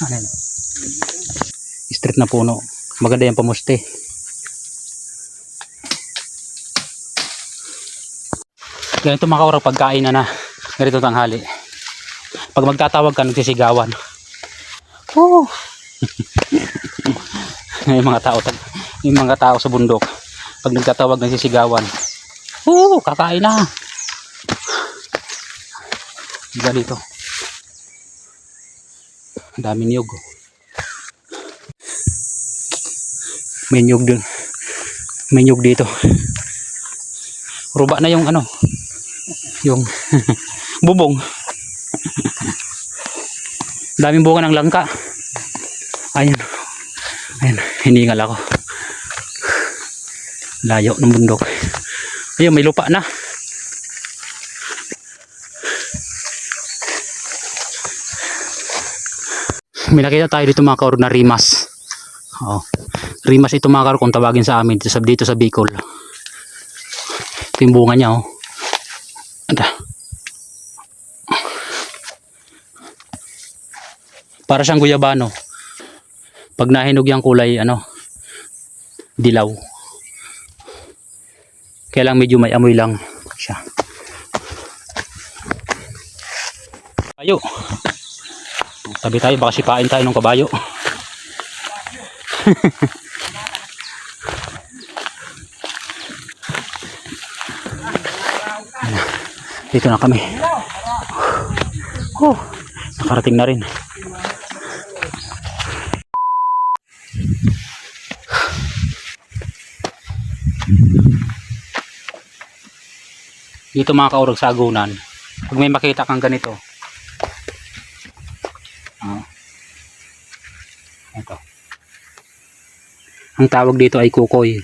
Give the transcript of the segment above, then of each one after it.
Yun? Street na puno. Maganda yung pamuste. Ganito mga kaurag pagkain na na. Ganito tanghali. Pag magtatawag ka, nagsisigawan. Oh! yung mga tao yung mga tao sa bundok pag nagtatawag nagsisigawan Oo, kakain na. Ganito. Ang dami niyog. oh. May niyog dun. May niyog dito. Ruba na yung ano. Yung bubong. Daming bunga ng langka. Ayun. Ayun, hiningal ako. Layo ng bundok. Ayun, may lupa na. May nakita tayo dito mga kauro na rimas. Oh. Rimas ito mga kauro kung tawagin sa amin dito sa, dito sa Bicol. Ito yung bunga niya oh. Anda. Para siyang guyabano. Pag nahinog yung kulay, ano, dilaw. Kaya lang medyo may amoy lang siya. Kayo. Tabi tayo, baka sipain tayo ng kabayo. Dito na kami. Oh, nakarating na rin. Dito mga kaurag sa agunan. Pag may makita kang ganito. Ah. Ito. Ang tawag dito ay kukoy.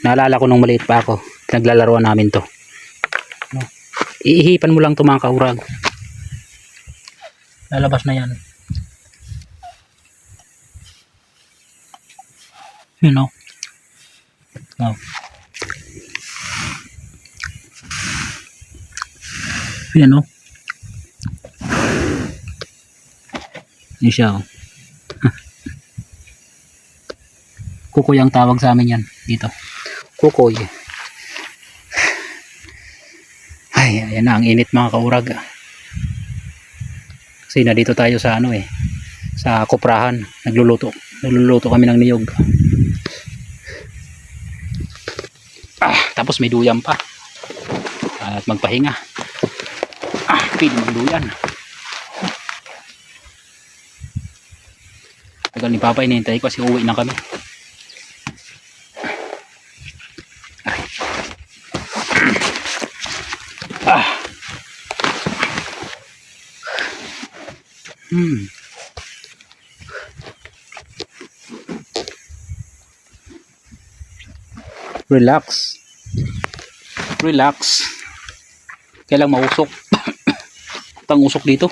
Naalala ko nung maliit pa ako. Naglalaroan namin to. No? Iihipan mo lang to mga kaurag. Lalabas na yan. You know. No. Yan o. Yan siya o. Kukoy ang tawag sa amin yan. Dito. Kukoy. Ay, ayan na. Ang init mga kaurag. Kasi na dito tayo sa ano eh. Sa kuprahan. Nagluluto. Nagluluto kami ng niyog. Ah, tapos may duyam pa. At magpahinga. Ah, pili magduyan. Tagal ni Papa, inintay kasi uwi na kami. Ah. Hmm. Relax. Relax. Kailang mausok. Pang usok dito.